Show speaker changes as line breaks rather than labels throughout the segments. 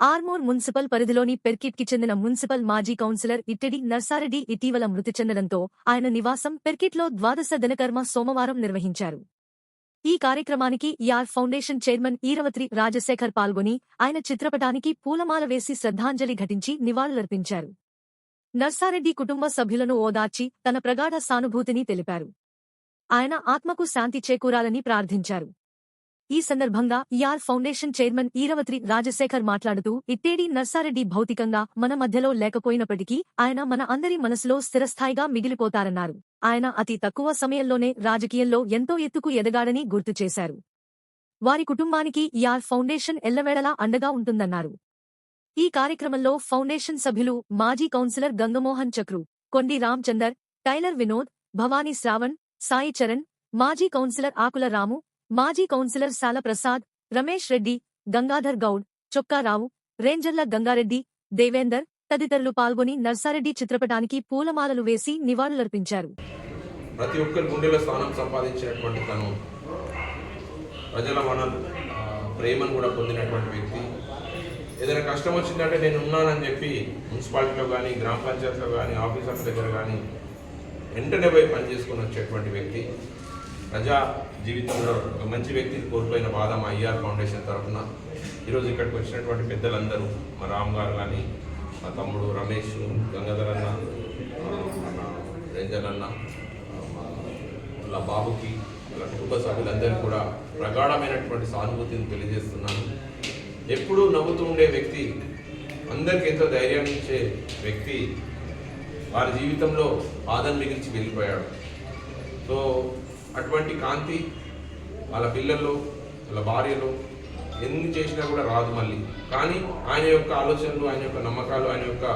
Armoor municipal పరిధిలోని పెర్కిట్కి చెందిన municipal మాజీ కౌన్సిలర్ ఇట్టడి నర్సారెడ్డి ఇటీవల మృతి చెందడంతో ఆయన నివాసం పెర్కిట్లో ద్వాదశ దినకర్మ సోమవారం నిర్వహించారు. ఈ కార్యక్రమానికి యార్ ఫౌండేషన్ చైర్మన్ ఈరవత్రి రాజశేఖర్ పాల్గొని ఆయన చిత్రపటానికి పూలమాల వేసి శ్రద్ధాంజలి ఘటించి నివాళులర్పించారు. నర్సారెడ్డి కుటుంబ సభ్యులను ఓదార్చి తన ప్రగాఢ సానుభూతిని తెలిపారు. ఆయన ఆత్మకు శాంతి చేకూరాలని ప్రార్థించారు. ఈ సందర్భంగా యార్ ఫౌండేషన్ చైర్మన్ ఈరవత్రి రాజశేఖర్ మాట్లాడుతూ ఇట్టేడి నర్సారెడ్డి భౌతికంగా మన మధ్యలో లేకపోయినప్పటికీ ఆయన మన అందరి మనసులో స్థిరస్థాయిగా మిగిలిపోతారన్నారు. ఆయన అతి తక్కువ సమయంలోనే రాజకీయంలో ఎంతో ఎత్తుకు ఎదగాడని గుర్తు చేశారు. వారి కుటుంబానికి యార్ ఫౌండేషన్ ఎల్లవేళలా అండగా ఉంటుందన్నారు. ఈ కార్యక్రమంలో ఫౌండేషన్ సభ్యులు మాజీ కౌన్సిలర్ గంగమోహన్ చక్రు కొండి రామ్చందర్ టైలర్ వినోద్ భవానీ శ్రావణ్ సాయి చరణ్ మాజీ కౌన్సిలర్ ఆకుల రాము మాజీ కౌన్సిలర్ సాల ప్రసాద్ రమేష్ రెడ్డి గంగాధర్ గౌడ్ చొక్కారావు రేంజర్ల గంగారెడ్డి దేవేందర్ తదితరులు పాల్గొని నర్సారెడ్డి చిత్రపటానికి పూలమాలలు వేసి నివాళులర్పించారు.
ప్రతి ఒక్కరి గుండెలో స్థానం సంపాదించినటువంటి తను ప్రజల మన ప్రేమను కూడా పొందినటువంటి వ్యక్తి. ఏదైనా కష్టం వచ్చిందంటే నేను ఉన్నానని చెప్పి మున్సిపాలిటీలో కానీ గ్రామ పంచాయతీలో కానీ ఆఫీసర్ల దగ్గర కానీ వెంటనే పోయి పనిచేసుకుని వచ్చేటువంటి వ్యక్తి. ప్రజా జీవితంలో ఒక మంచి వ్యక్తిని కోల్పోయిన బాధ మా ఐఆర్ ఫౌండేషన్ తరఫున. ఈరోజు ఇక్కడికి వచ్చినటువంటి పెద్దలందరూ మా రామ్ గారు కానీ మా తమ్ముడు రమేష్ గంగాధర్ అన్న మన అన్న మా వాళ్ళ బాబుకి వాళ్ళ కుటుంబ సభ్యులందరికీ కూడా ప్రగాఢమైనటువంటి సానుభూతిని తెలియజేస్తున్నాను. ఎప్పుడూ నవ్వుతూ ఉండే వ్యక్తి అందరికీ ఎంతో ధైర్యాన్ని ఇచ్చే వ్యక్తి వారి జీవితంలో బాధను మిగిల్చి వెళ్ళిపోయాడు. సో అటువంటి కాంతి వాళ్ళ పిల్లల్లో వాళ్ళ భార్యలో ఎన్ని చేసినా కూడా రాదు మళ్ళీ. కానీ ఆయన యొక్క ఆలోచనలు ఆయన యొక్క నమ్మకాలు ఆయన యొక్క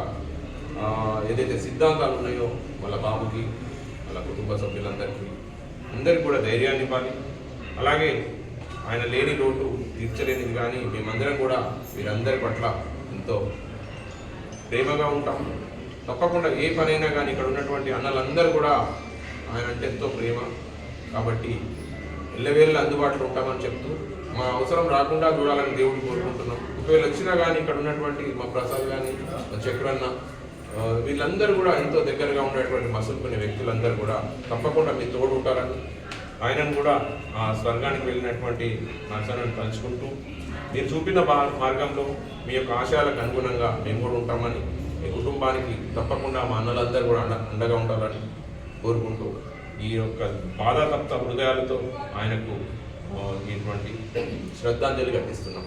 ఏదైతే సిద్ధాంతాలు ఉన్నాయో వాళ్ళ బాబుకి వాళ్ళ కుటుంబ సభ్యులందరికీ అందరికీ కూడా ధైర్యాన్ని ఇవ్వాలి. అలాగే ఆయన లేని లోటు తీర్చలేనిది కానీ మేమందరం కూడా వీరందరి పట్ల ఎంతో ప్రేమగా ఉంటాం. తప్పకుండా ఏ పనైనా కానీ ఇక్కడ ఉన్నటువంటి అన్నలందరూ కూడా ఆయన అంటే ఎంతో ప్రేమ. కాబట్టి ఎల్లవేళ్ళు అందుబాటులో ఉంటామని చెప్తూ మా అవసరం రాకుండా చూడాలని దేవుడు కోరుకుంటున్నాం. ఒకవేళ వచ్చినా కానీ ఇక్కడ ఉన్నటువంటి మా ప్రసాద్ కానీ మా చక్రన్న వీళ్ళందరూ కూడా ఎంతో దగ్గరగా ఉండేటువంటి మసులుకునే వ్యక్తులందరూ కూడా తప్పకుండా మీ తోడు ఉంటారని ఆయనను కూడా ఆ స్వర్గానికి వెళ్ళినటువంటి నరసనని తలుచుకుంటూ మీరు చూపిన మార్గంలో మీ యొక్క ఆశయాలకు అనుగుణంగా మేము కూడా ఉంటామని మీ కుటుంబానికి తప్పకుండా మా అన్నలందరూ కూడా అండ అండగా ఉండాలని కోరుకుంటూ ఈ యొక్క బాధాతప్త హృదయాలతో ఆయనకు ఇటువంటి శ్రద్ధాంజలి ఘటిస్తున్నాం.